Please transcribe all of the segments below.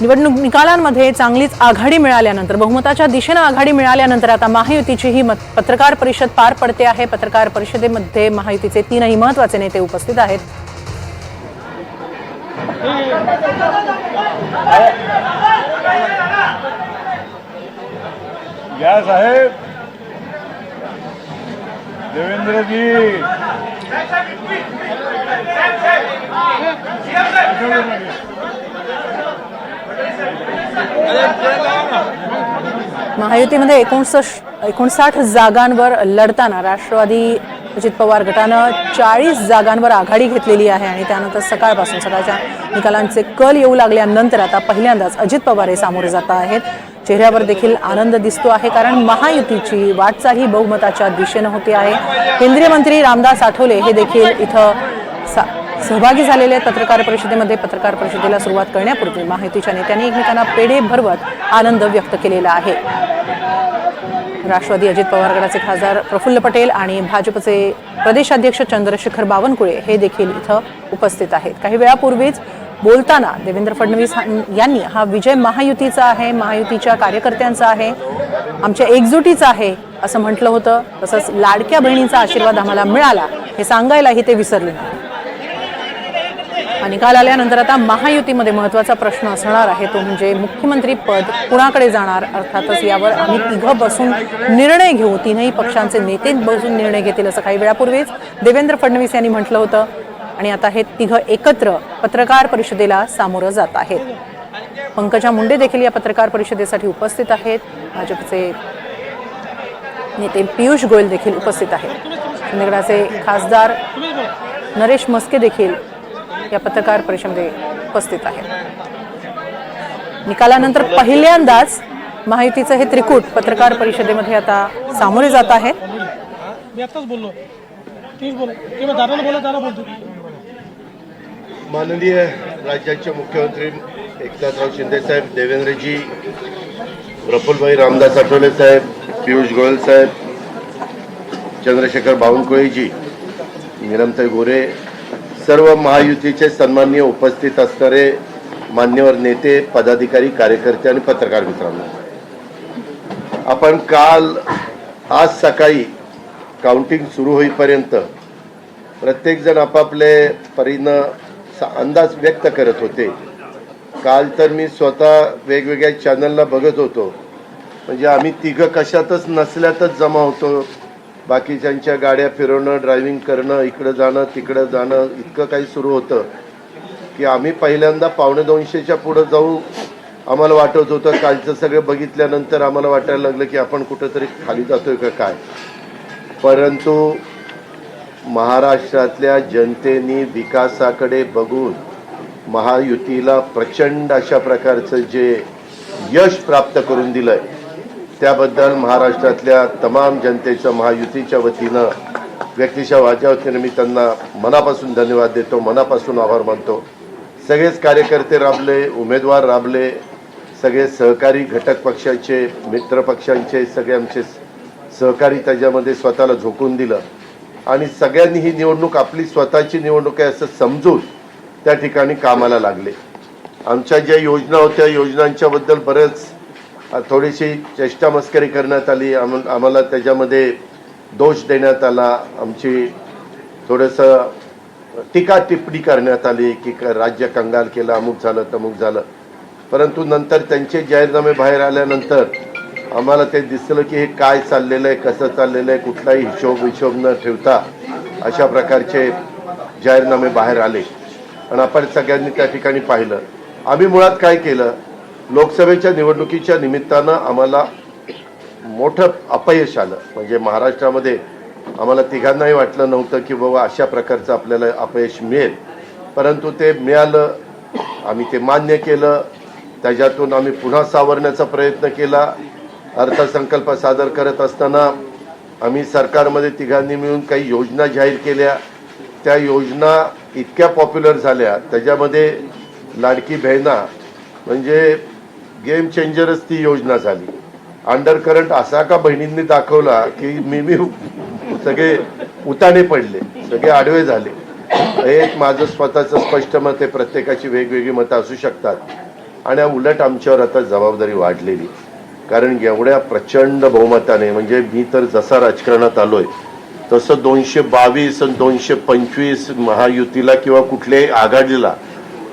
निवडणूक निकालांमध्ये चांगलीच आघाडी मिळाल्यानंतर बहुमताच्या दिशेनं आघाडी मिळाल्यानंतर आता महायुतीची ही मत पत्रकार परिषद पार पडते आहे पत्रकार परिषदेमध्ये महायुतीचे तीनही महत्त्वाचे नेते उपस्थित आहेत या साहेब देवेंद्रजी महायुतीमध्ये एकोणसष्ट एकोणसाठ जागांवर लढताना राष्ट्रवादी अजित पवार गटानं चाळीस जागांवर आघाडी घेतलेली आहे आणि त्यानंतर सकाळपासून सकाळच्या निकालांचे कल येऊ लागल्यानंतर आता पहिल्यांदाच अजित पवार हे सामोरे जात आहेत. चेहऱ्यावर देखील आनंद दिसतो आहे कारण महायुतीची वाटचाल ही बहुमताच्या दिशेनं होती आहे. केंद्रीय मंत्री रामदास आठवले हे देखील इथं सा- सहभागी झालेले आहेत पत्रकार परिषदेमध्ये पत्रकार परिषदेला सुरुवात करण्यापूर्वी माहितीच्या नेत्यांनी एकमेकांना पेढे भरवत आनंद व्यक्त केलेला आहे. राष्ट्रवादी अजित पवार गटाचे खासदार प्रफुल्ल पटेल आणि भाजपचे प्रदेशाध्यक्ष चंद्रशेखर बावनकुळे हे देखील इथं उपस्थित आहेत. काही वेळापूर्वीच बोलताना देवेंद्र फडणवीस यांनी हा विजय महायुतीचा आहे महायुतीच्या कार्यकर्त्यांचा आहे आमच्या एकजुटीचा आहे असं म्हटलं होतं. तसंच लाडक्या बहिणीचा आशीर्वाद आम्हाला मिळाला हे सांगायलाही ते विसरले नाही. निकाल आल्यानंतर आता महायुतीमध्ये महत्त्वाचा प्रश्न असणार आहे. तो म्हणजे मुख्यमंत्री पद कुणाकडे जाणार? अर्थातच यावर आम्ही तिघं बसून निर्णय घेऊ. तीनही पक्षांचे नेते बसून निर्णय घेतील असं काही वेळापूर्वीच देवेंद्र फडणवीस यांनी म्हटलं होतं. आणि आता हे तिघं एकत्र पत्रकार परिषदेला सामोरं जात आहेत. पंकजा मुंडे देखील या पत्रकार परिषदेसाठी उपस्थित आहेत. भाजपचे नेते पियुष गोयल देखील उपस्थित आहेत. चंदगडाचे खासदार नरेश मस्के देखील या पत्रकार परिषदेमध्ये उपस्थित आहेत. निकालानंतर पहिल्यांदाच महायुतीचं हे त्रिकूट पत्रकार परिषदेमध्ये आता सामोरे जात आहे. माननीय राज्याचे मुख्यमंत्री एकनाथराव शिंदे साहेब देवेंद्रजी प्रफुल्लभाई रामदास आठवले साहेब पियुष गोयल साहेब चंद्रशेखर बावनकुळेजी नीलमताई गोरे सर्व महायुतीचे सन्माननीय उपस्थित असणारे मान्यवर नेते पदाधिकारी कार्यकर्ते आणि पत्रकार मित्रांनो. आपण काल आज सकाळी काउंटिंग सुरू होईपर्यंत प्रत्येकजण आपापले परीनं सा- अंदाज व्यक्त करत होते. काल तर मी स्वतः वेगवेगळ्या चॅनलला बघत होतो. म्हणजे आम्ही तिघं कशातच नसल्यातच जमा होतो. बाकीच्यांच्या गाड्या फिरवणं ड्रायव्हिंग करणं इकडं जाणं तिकडं जाणं इतकं काही सुरू होतं की आम्ही पहिल्यांदा पावणे दोनशेच्या पुढं जाऊ आम्हाला वाटत होतं कालचं सगळं बघितल्यानंतर आम्हाला वाटायला लागलं की आपण कुठंतरी खाली जातोय का काय? परंतु महाराष्ट्रातल्या जनतेने विकासाकडे बघून महायुतीला प्रचंड अशा प्रकारचं जे यश प्राप्त करून दिलंय त्याबद्दल महाराष्ट्रातल्या तमाम जनतेचं महायुतीच्या वतीनं व्यक्तिशा माझ्या वतीनं मी त्यांना मनापासून धन्यवाद देतो मनापासून आभार मानतो. सगळेच कार्यकर्ते राबले उमेदवार राबले सगळे सहकारी घटक पक्षाचे मित्र पक्षांचे सगळे आमचे सहकारी त्याच्यामध्ये स्वतःला झोकून दिलं. आणि सगळ्यांनी ही निवडणूक आपली स्वतःची निवडणूक आहे असं समजून त्या ठिकाणी कामाला लागले. आमच्या ज्या योजना होत्या योजनांच्या बद्दल बरंच थोडीशी चेष्टामस्करी करण्यात आली. आम आम्हाला त्याच्यामध्ये दोष देण्यात आला. आमची थोडंसं टीका टिप्पणी करण्यात आली की क- राज्य कंगाल केलं अमुक झालं तमुक झालं. परंतु नंतर त्यांचे जाहीरनामे बाहेर आल्यानंतर आम्हाला ते दिसलं की हे काय चाललेलं आहे कसं चाललेलं आहे कुठलाही हिशोब हिशोब न ठेवता अशा प्रकारचे जाहीरनामे बाहेर आले. आणि आपण सगळ्यांनी त्या ठिकाणी पाहिलं. आम्ही मुळात काय केलं? लोकसभेच्या निवडणुकीच्या निमित्तानं आम्हाला मोठं अपयश आलं. म्हणजे महाराष्ट्रामध्ये आम्हाला तिघांनाही वाटलं नव्हतं की बाबा अशा प्रकारचं आपल्याला अपयश मिळेल. परंतु ते मिळालं. आम्ही ते मान्य केलं. त्याच्यातून आम्ही पुन्हा सावरण्याचा प्रयत्न केला. अर्थसंकल्प सादर करत असताना आम्ही सरकारमध्ये तिघांनी मिळून काही योजना जाहीर केल्या. त्या योजना इतक्या पॉप्युलर झाल्या. त्याच्यामध्ये लाडकी बहिणा म्हणजे गेम चेंजरच ती योजना झाली. अंडर करंट असा का बहिणींनी दाखवला की मी मी सगळे उताने पडले सगळे आडवे झाले. हे एक माझं स्वतःचं स्पष्ट मत आहे प्रत्येकाची वेगवेगळी मतं असू शकतात. आणि उलट आमच्यावर आता जबाबदारी वाढलेली. कारण एवढ्या प्रचंड बहुमताने म्हणजे मी तर जसा राजकारणात आलोय तसं दोनशे बावीस आणि दोनशे पंचवीस महायुतीला किंवा कुठल्याही आघाडीला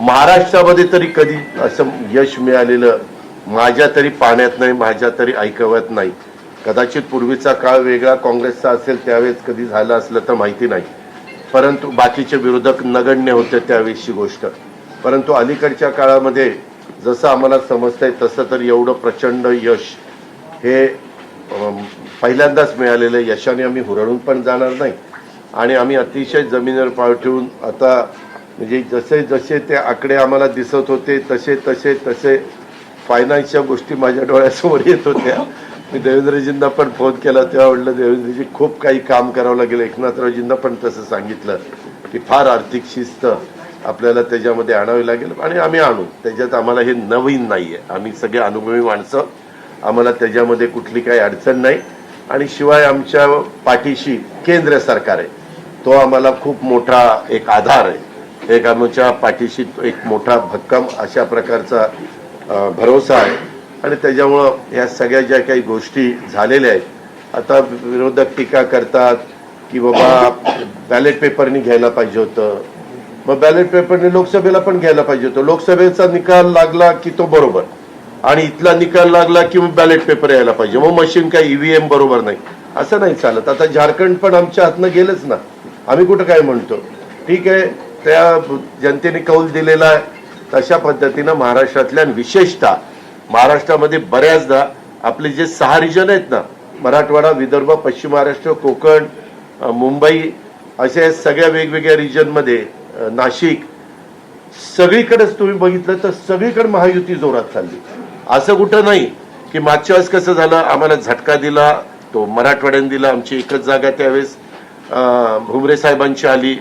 महाराष्ट्रामध्ये तरी कधी असं यश मिळालेलं माझ्या तरी पाण्यात नाही माझ्या तरी ऐकवत नाही. कदाचित पूर्वीचा काळ वेगळा काँग्रेसचा असेल त्यावेळेस कधी झालं असलं तर माहिती नाही. परंतु बाकीचे विरोधक नगण्य होते त्यावेळेसची गोष्ट. परंतु अलीकडच्या काळामध्ये जसं आम्हाला समजतंय तसं तर एवढं प्रचंड यश हे पहिल्यांदाच मिळालेलं यशाने आम्ही हुरळून पण जाणार नाही. आणि आम्ही अतिशय जमिनीवर पाळ ठेवून आता म्हणजे जसे जसे ते आकडे आम्हाला दिसत होते तसे तसे तसे फायनान्सच्या गोष्टी माझ्या डोळ्यासमोर येत होत्या. मी देवेंद्रजींना पण फोन केला तेव्हा म्हटलं देवेंद्रजी खूप काही काम करावं लागेल. एकनाथरावजींना पण तसं सांगितलं की फार आर्थिक शिस्त आपल्याला त्याच्यामध्ये आणावी लागेल आणि आम्ही आणू. त्याच्यात आम्हाला हे नवीन नाही आहे आम्ही सगळे अनुभवी माणसं. आम्हाला त्याच्यामध्ये कुठली काही अडचण नाही. आणि शिवाय आमच्या पाठीशी केंद्र सरकार आहे. तो आम्हाला खूप मोठा एक आधार आहे. एक आमच्या पाठीशी एक मोठा भक्कम अशा प्रकारचा भरोसा आहे. आणि त्याच्यामुळं ह्या सगळ्या ज्या काही गोष्टी झालेल्या आहेत आता विरोधक टीका करतात की बाबा बॅलेट पेपरनी घ्यायला पाहिजे होतं. मग बॅलेट पेपरने लोकसभेला पण घ्यायला पाहिजे होतं. लोकसभेचा निकाल लागला की तो बरोबर. आणि इथला निकाल लागला की मग बॅलेट पेपर यायला पाहिजे. मग मशीन काय ईव्हीएम बरोबर नाही. असं नाही चालत. आता झारखंड पण आमच्या हातनं गेलंच ना. आम्ही कुठं काय म्हणतो? ठीक आहे. त्या जनतेने कौल दिलेला आहे. तशा पद्धतीनं महाराष्ट्रातल्या विशेषतः महाराष्ट्रामध्ये बऱ्याचदा आपले जे सहा रिजन आहेत ना मराठवाडा विदर्भ पश्चिम महाराष्ट्र कोकण मुंबई अशा सगळ्या वेगवेगळ्या रिजनमध्ये नाशिक सगळीकडेच तुम्ही बघितलं तर सगळीकडे महायुती जोरात चालली. असं कुठं नाही की मागच्या वेळेस कसं झालं आम्हाला झटका दिला तो मराठवाड्याने दिला आमची एकच जागा त्यावेळेस. भुमरे साहेबांची आली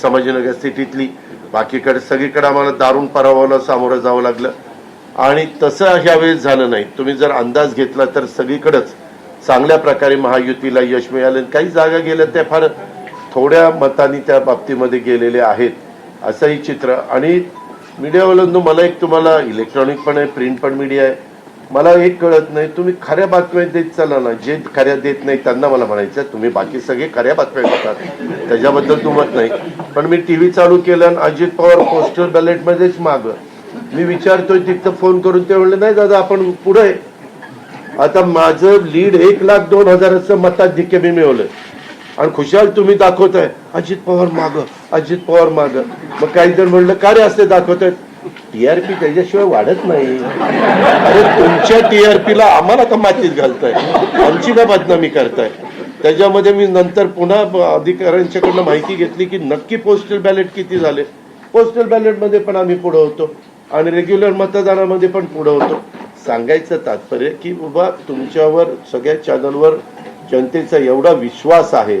समाजनगर सिटीतली. बाकीकडे सगळीकडे आम्हाला दारुण पराभवाला सामोरं जावं लागलं. आणि तसं ह्या वेळेस झालं नाही. तुम्ही जर अंदाज घेतला तर सगळीकडेच चांगल्या प्रकारे महायुतीला यश मिळालं. आणि काही जागा गेल्या त्या फार थोड्या मतांनी त्या बाबतीमध्ये गेलेले आहेत असंही चित्र. आणि मीडियावाल्यांनो मला एक तुम्हाला इलेक्ट्रॉनिक पण आहे प्रिंट पण मीडिया आहे. मला एक कळत नाही तुम्ही खऱ्या बातम्या देत चला ना. जे खऱ्या देत नाही त्यांना मला म्हणायचं तुम्ही बाकी सगळे खऱ्या बातम्या देतात. त्याच्याबद्दल तुमत नाही. पण मी टीव्ही चालू केलं आणि अजित पवार पोस्टल बॅलेटमध्येच माग. मी विचारतोय तिथं फोन करून ते म्हणले नाही दादा आपण पुढे आता माझं लीड एक लाख दोन हजाराचं मताधिक्य मी मिळवलं आणि खुशाल तुम्ही दाखवताय अजित पवार माग अजित पवार माग. मग काही जण म्हणलं का रे असे दाखवतायत? टीआरपी त्याच्याशिवाय वाढत नाही. अरे तुमच्या टीआरपीला आम्हाला का मातीत घालताय? आमची का बदनामी करताय? त्याच्यामध्ये मी नंतर पुन्हा अधिकाऱ्यांच्याकडनं माहिती घेतली की नक्की पोस्टल बॅलेट किती झाले. पोस्टल बॅलेटमध्ये पण आम्ही पुढे होतो. आणि रेग्युलर मतदानामध्ये पण पुढे होतो. सांगायचं तात्पर्य की बाबा तुमच्यावर सगळ्या चॅनलवर जनतेचा एवढा विश्वास आहे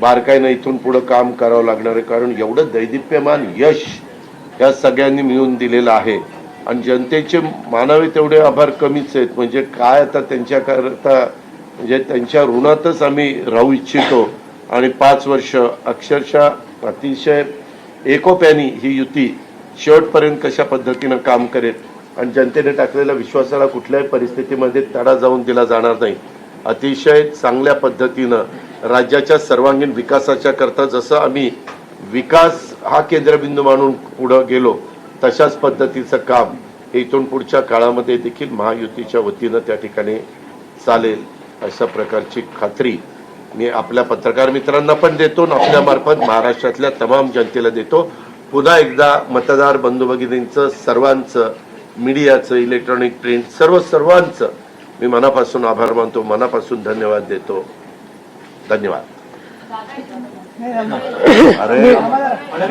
बारकाईनं इथून पुढं काम करावं लागणार आहे कारण एवढं दैदिप्यमान यश या सगळ्यांनी मिळून दिलेलं आहे. आणि जनतेचे मानावे तेवढे आभार कमीच आहेत. म्हणजे काय आता त्यांच्याकरता म्हणजे त्यांच्या ऋणातच आम्ही राहू इच्छितो. आणि पाच वर्ष अक्षरशः अतिशय एकोप्यानी ही युती शेवटपर्यंत कशा पद्धतीनं काम करेल? आणि जनतेने टाकलेल्या विश्वासाला कुठल्याही परिस्थितीमध्ये तडा जाऊन दिला जाणार नाही. अतिशय चांगल्या पद्धतीनं राज्याच्या सर्वांगीण विकासाच्या करता जसं आम्ही विकास हा केंद्रबिंदू मानून पुढं गेलो तशाच पद्धतीचं काम हे इथून पुढच्या काळामध्ये देखील महायुतीच्या वतीनं त्या ठिकाणी चालेल अशा प्रकारची खात्री मी आपल्या पत्रकार मित्रांना पण देतो आणि आपल्यामार्फत महाराष्ट्रातल्या तमाम जनतेला देतो. पुन्हा एकदा मतदार बंधू भगिनींचं सर्वांचं मीडियाचं इलेक्ट्रॉनिक प्रिंट सर्व सर्वांचं मी मनापासून आभार मानतो मनापासून धन्यवाद देतो. धन्यवाद. अरे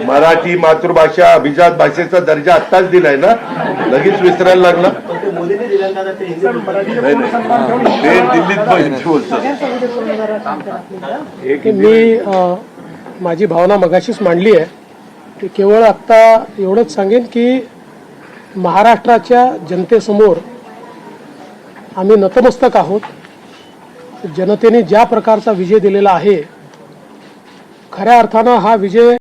मराठी मातृभाषा अभिजात भाषेचा दर्जा आत्ताच दिलाय ना? लगेच विसरायला लागला? ते दिल्लीत मी माझी भावना मगाशीच मांडली आहे. की केवळ आत्ता एवढंच सांगेन की महाराष्ट्राच्या जनतेसमोर आम्ही नतमस्तक आहोत. जनतेने ज्या प्रकारचा विजय दिलेला आहे खऱ्या अर्थानं हा विजय